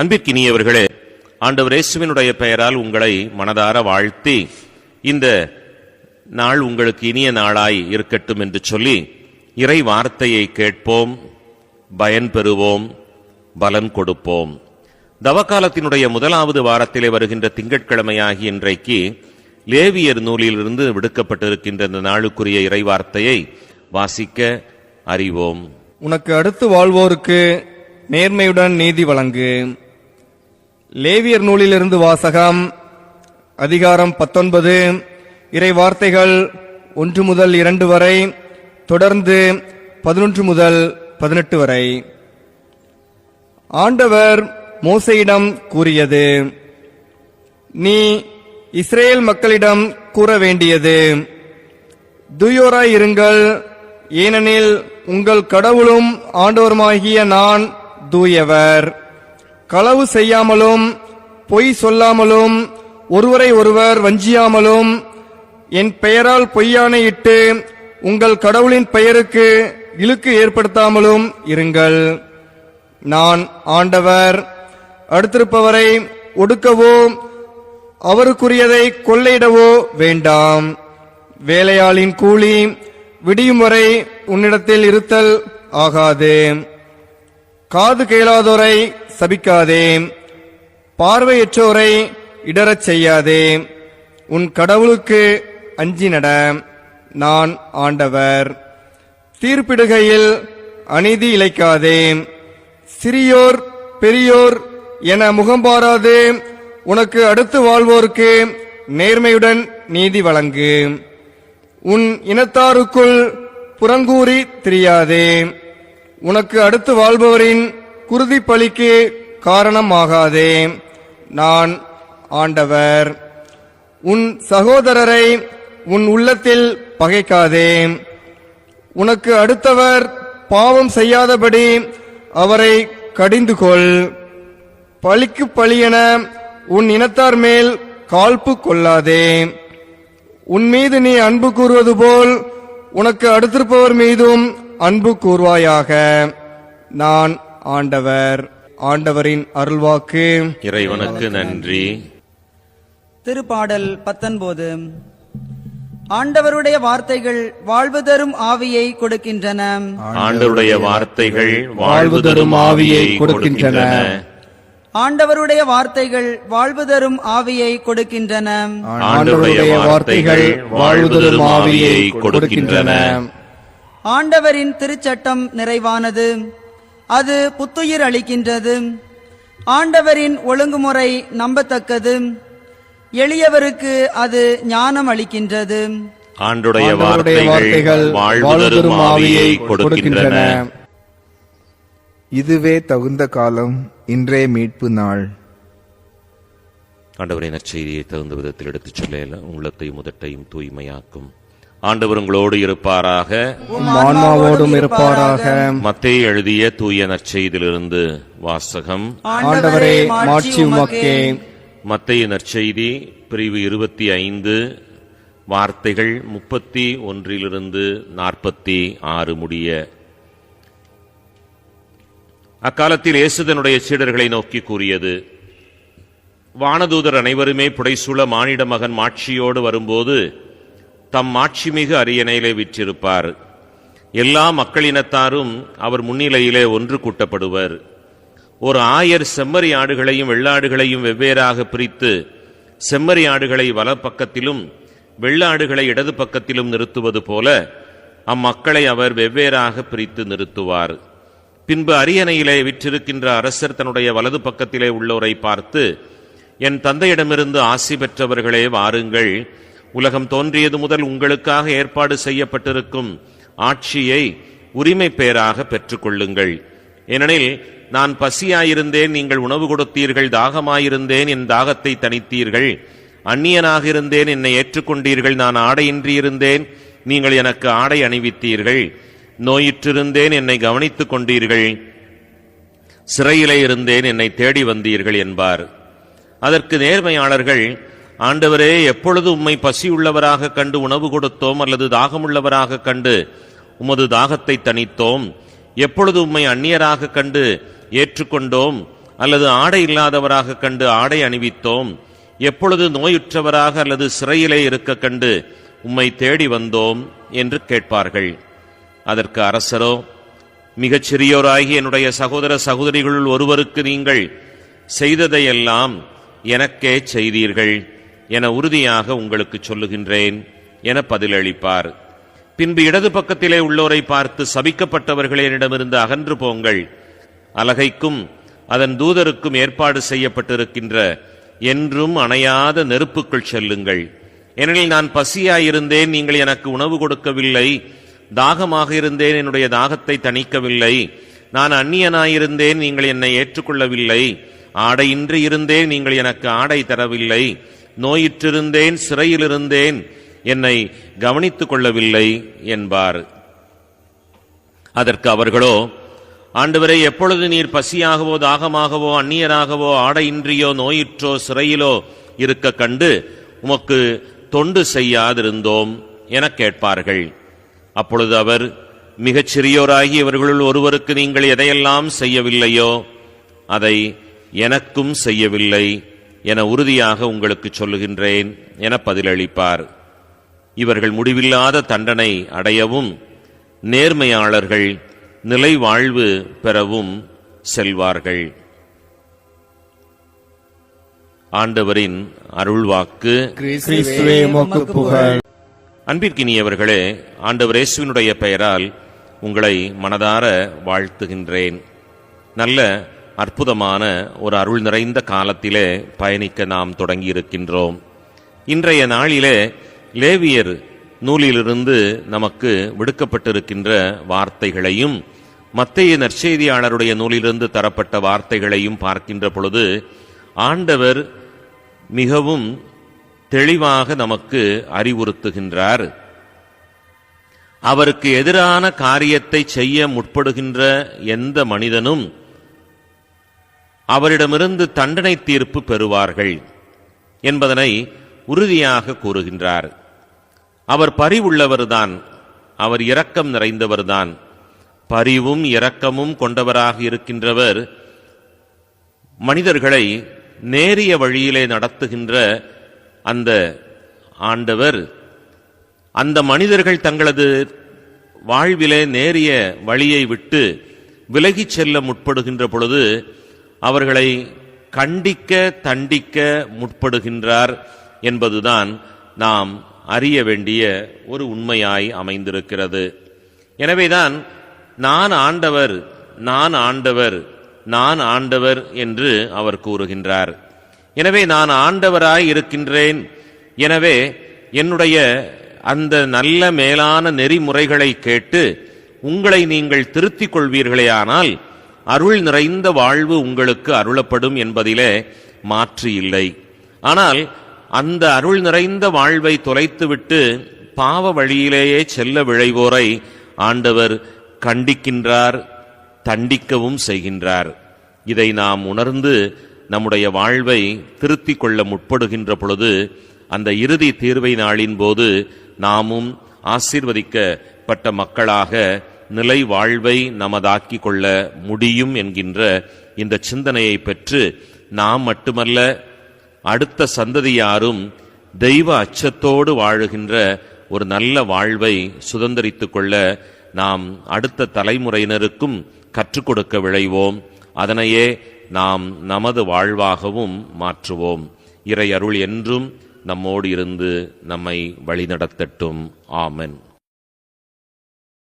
அன்பிற்கினியவர்களே ஆண்டவர் இயேசுவினுடைய பெயரால் உங்களை மனதார வாழ்த்தி இந்த நாள் உங்களுக்கு இனிய நாளாய் இருக்கட்டும் என்று சொல்லி இறை வார்த்தையை கேட்போம் பயன் பெறுவோம் பலன் கொடுப்போம். தவக்காலத்தினுடைய முதலாவது வாரத்திலே வருகின்ற திங்கட்கிழமையாகி இன்றைக்கு லேவியர் நூலிலிருந்து விடுக்கப்பட்டிருக்கின்ற இந்த நாளுக்குரிய இறை வார்த்தையை வாசிக்க அறிவோம். உனக்கு அடுத்து வாழ்வோருக்கு நேர்மையுடன் நீதி வழங்கு. லேவியர் நூலிலிருந்து வாசகம் அதிகாரம் பத்தொன்பது. இறை வார்த்தைகள் ஒன்று முதல் இரண்டு வரை தொடர்ந்து பதினொன்று முதல் பதினெட்டு வரை. ஆண்டவர் மோசையிடம் கூறியது நீ இஸ்ரேல் மக்களிடம் கூற வேண்டியது துயோராய் இருங்கள் ஏனெனில் உங்கள் கடவுளும் ஆண்டவருமாகிய நான் தூயவர். களவு செய்யாமலும் பொய் சொல்லாமலும் ஒருவரை ஒருவர் வஞ்சியாமலும் என் பெயரால் பொய்யானையிட்டு உங்கள் கடவுளின் பெயருக்கு இழுக்கு ஏற்படுத்தாமலும் இருங்கள். நான் ஆண்டவர். அடுத்திருப்பவரை ஒடுக்கவோ அவருக்குரியதை கொள்ளையிடவோ வேண்டாம். வேலையாளின் கூலி விடியும் வரை உன்னிடத்தில் இருத்தல் ஆகாது. காது கேளாதோரை சபிக்காதே பார்வையற்றோரை இடறச் செய்யாதே உன் கடவுளுக்கு அஞ்சி நட நான் ஆண்டவர். தீர்ப்பிடுகையில் அநீதி இழைக்காதே சிறியோர் பெரியோர் என முகம்பாராது உனக்கு அடுத்து வாழ்வோருக்கு நேர்மையுடன் நீதி வழங்கு. உன் இனத்தாருக்குள் புறங்கூறி திரியாதே. உனக்கு அடுத்து வாழ்பவரின் குருதி பலிக்கு காரணமாகாதே. நான் ஆண்டவர். உன் சகோதரரை உன் உள்ளத்தில் பகைக்காதே. உனக்கு அடுத்தவர் பாவம் செய்யாதபடி அவரை கடிந்து கொள் பழிக்கு பழியென உன் இனத்தார் மேல் காழ்ப்பு கொள்ளாதே. உன் மீது நீ அன்பு கூறுவது போல் உனக்கு அடுத்திருப்பவர் மீதும் அன்பு கூறுவாயாக நான் ஆண்டவர் ஆண்டவரின் அருள்வாக்கு. இறைவனுக்கு நன்றி. திருப்பாடல் பத்தொன்பது. ஆண்டவருடைய வார்த்தைகள் வாழ்வு தரும் ஆவியை கொடுக்கின்றன. ஆண்டவருடைய வார்த்தைகள் வாழ்வு தரும் ஆவியை கொடுக்கின்றன. ஆண்டவருடைய வார்த்தைகள் வாழ்வு தரும் ஆவியை கொடுக்கின்றன. ஆண்டவருடைய வார்த்தைகள் வாழ்வு தரும் ஆவியை கொடுக்கின்றன. ஆண்டவரின் திருச்சட்டம் நிறைவானது. அது புத்துயிர் அளிக்கின்றது. ஆண்டவரின் ஒழுங்குமுறை நம்பத்தக்கது. எளியவருக்கு அது ஞானம் அளிக்கின்றது. ஆண்டுடைய ஆண்டவருடைய வார்த்தைகள் வாழ்வு தரும் ஆவியை கொடுக்கின்றன. இதுவே தகுந்த காலம் இன்றே மீட்பு நாள். ஆண்டவரின் நற்செய்தியை தகுந்த விதத்தில் எடுத்துச் சொல்ல உள்ளத்தையும் முதட்டையும் தூய்மையாக்கும். ஆண்டவர் உங்களோடு இருப்பாராக ஆன்மாவோடும் இருப்பாராக. மத்தேயு எழுதிய தூய நற்செய்தியிலிருந்து வாசகம். ஆண்டவரே மாட்சி உமக்கே. மத்தேயு நற்செய்தி பிரிவு இருபத்தி ஐந்து வார்த்தைகள் முப்பத்தி ஒன்றிலிருந்து நாற்பத்தி ஆறு முடிய. அக்காலத்தில் இயேசுதனுடைய சீடர்களை நோக்கி கூறியது வானதூதர் அனைவருமே புடைசூழ மானிட மகன் மாட்சியோடு வரும்போது தம் மாட்சிமிகு அரியணையிலே விற்றிருப்பார். எல்லா மக்களினத்தாரும் அவர் முன்னிலையிலே ஒன்று கூட்டப்படுவர். ஒரு ஆயர் செம்மறி ஆடுகளையும் வெள்ளாடுகளையும் வெவ்வேறாக பிரித்து செம்மறி ஆடுகளை வலப்பக்கத்திலும் வெள்ளாடுகளை இடது பக்கத்திலும் நிறுத்துவது போல அம்மக்களை அவர் வெவ்வேறாக பிரித்து நிறுத்துவார். பின்பு அரியணையிலே விற்றிருக்கின்ற அரசர் தன்னுடைய வலது பக்கத்திலே உள்ளோரை பார்த்து என் தந்தையிடமிருந்து ஆசி பெற்றவர்களே வாருங்கள். உலகம் தோன்றியது முதல் உங்களுக்காக ஏற்பாடு செய்யப்பட்டிருக்கும் ஆட்சியை உரிமை பெயராக பெற்றுக்கொள்ளுங்கள். ஏனெனில் நான் பசியாயிருந்தேன் நீங்கள் உணவு கொடுத்தீர்கள் தாகமாயிருந்தேன் என் தாகத்தை தணித்தீர்கள். அந்நியனாக இருந்தேன் என்னை ஏற்றுக்கொண்டீர்கள் நான் ஆடையின்றி இருந்தேன் நீங்கள் எனக்கு ஆடை அணிவித்தீர்கள். நோயிற்றிருந்தேன் என்னை கவனித்துக் கொண்டீர்கள். சிறையிலே இருந்தேன் என்னை தேடி வந்தீர்கள் என்பார். அதற்கு நேர்மையாளர்கள் ஆண்டவரே எப்பொழுது உம்மை பசியுள்ளவராக கண்டு உணவு கொடுத்தோம் அல்லது தாகமுள்ளவராக கண்டு உமது தாகத்தை தணித்தோம்? எப்பொழுது உம்மை அந்நியராக கண்டு ஏற்றுக்கொண்டோம் அல்லது ஆடை இல்லாதவராக கண்டு ஆடை அணிவித்தோம்? எப்பொழுது நோயுற்றவராக அல்லது சிறையிலே இருக்க கண்டு உம்மை தேடி வந்தோம் என்று கேட்பார்கள். அதற்கு அரசரோ மிகச் சிறியோராகி என்னுடைய சகோதர சகோதரிகளுள் ஒருவருக்கு நீங்கள் செய்ததையெல்லாம் எனக்கே செய்தீர்கள். என உறுதியாக உங்களுக்கு சொல்லுகின்றேன் என பதிலளிப்பார். பின்பு இடது பக்கத்திலே உள்ளோரை பார்த்து சபிக்கப்பட்டவர்களே என்னிடமிருந்து அகன்று போங்கள். அலகைக்கும் அதன் தூதருக்கும் ஏற்பாடு செய்யப்பட்டிருக்கின்ற என்றும் அணையாத நெருப்புக்குள் செல்லுங்கள். ஏனெனில் நான் பசியாயிருந்தேன் நீங்கள் எனக்கு உணவு கொடுக்கவில்லை. தாகமாக இருந்தேன் என்னுடைய தாகத்தை தணிக்கவில்லை. நான் அந்நியனாயிருந்தேன் நீங்கள் என்னை ஏற்றுக்கொள்ளவில்லை. ஆடையின்றி இருந்தேன் நீங்கள் எனக்கு ஆடை தரவில்லை. நோயிற்றிருந்தேன் சிறையிலிருந்தேன் என்னை கவனித்துக் கொள்ளவில்லை என்பார். அதற்கு அவர்களோ ஆண்டவரே எப்பொழுது நீர் பசியாகவோ தாகமாகவோ அந்நியராகவோ ஆடையின்றியோ நோயிற்றோ சிறையிலோ இருக்க கண்டு உமக்கு தொண்டு செய்யாதிருந்தோம் எனக் கேட்பார்கள். அப்பொழுது அவர் மிகச் சிறியோராகி இவர்களுள் ஒருவருக்கு நீங்கள் எதையெல்லாம் செய்யவில்லையோ அதை எனக்கும் செய்யவில்லை. என உறுதியாக உங்களுக்கு சொல்லுகின்றேன் என பதிலளிப்பார். இவர்கள் முடிவில்லாத தண்டனை அடையவும் நேர்மையாளர்கள் நிலை வாழ்வு பெறவும் செல்வார்கள். ஆண்டவரின் அருள்வாக்கு. அன்பிற்கினியவர்களே ஆண்டவர் இயேசுவினுடைய பெயரால் உங்களை மனதார வாழ்த்துகின்றேன். நல்ல அற்புதமான ஒரு அருள் நிறைந்த காலத்திலே பயணிக்க நாம் தொடங்கியிருக்கின்றோம். இன்றைய நாளிலே லேவியர் நூலிலிருந்து நமக்கு விடுக்கப்பட்டிருக்கின்ற வார்த்தைகளையும் மத்திய நற்செய்தியாளருடைய நூலிலிருந்து தரப்பட்ட வார்த்தைகளையும் பார்க்கின்ற பொழுது ஆண்டவர் மிகவும் தெளிவாக நமக்கு அறிவுறுத்துகின்றார். அவருக்கு எதிரான காரியத்தை செய்ய முற்படுகின்ற எந்த மனிதனும் அவரிடமிருந்து தண்டனை தீர்ப்பு பெறுவார்கள் என்பதனை உறுதியாக கூறுகின்றார். அவர் பரிவுள்ளவர்தான் அவர் இரக்கம் நிறைந்தவர்தான். பரிவும் இரக்கமும் கொண்டவராக இருக்கின்றவர். மனிதர்களை நேரிய வழியிலே நடத்துகின்ற அந்த ஆண்டவர் அந்த மனிதர்கள் தங்களது வாழ்விலே நேரிய வழியை விட்டு விலகிச் செல்ல முற்படுகின்ற பொழுது அவர்களை கண்டிக்க தண்டிக்க முற்படுகின்றார் என்பதுதான் நாம் அறிய வேண்டிய ஒரு உண்மையாய் அமைந்திருக்கிறது. எனவேதான் நான் ஆண்டவர் நான் ஆண்டவர் நான் ஆண்டவர் என்று அவர் கூறுகின்றார். எனவே நான் ஆண்டவராய் இருக்கின்றேன். எனவே என்னுடைய அந்த நல்ல மேலான நெறிமுறைகளை கேட்டு உங்களை நீங்கள் திருத்திக் கொள்வீர்களேயானால் அருள் நிறைந்த வாழ்வு உங்களுக்கு அருளப்படும் என்பதிலே மாற்று இல்லை. ஆனால் அந்த அருள் நிறைந்த வாழ்வை தொலைத்துவிட்டு பாவ வழியிலேயே செல்ல விழைவோரை ஆண்டவர் கண்டிக்கின்றார் தண்டிக்கவும் செய்கின்றார். இதை நாம் உணர்ந்து நம்முடைய வாழ்வை திருத்திக் கொள்ள முற்படுகின்ற பொழுது அந்த இறுதி தீர்வை நாளின் போது நாமும் ஆசீர்வதிக்கப்பட்ட மக்களாக நிலை வாழ்வை நமதாக்கிக் கொள்ள முடியும் என்கின்ற இந்த சிந்தனையை பெற்று நாம் மட்டுமல்ல அடுத்த சந்ததியாரும் தெய்வ அச்சத்தோடு வாழுகின்ற ஒரு நல்ல வாழ்வை சுதந்தரித்துக் கொள்ள நாம் அடுத்த தலைமுறையினருக்கும் கற்றுக் கொடுக்க விழைவோம். அதனையே நாம் நமது வாழ்வாகவும் மாற்றுவோம். இறை அருள் என்றும் நம்மோடு இருந்து நம்மை வழிநடத்தட்டும். ஆமென்.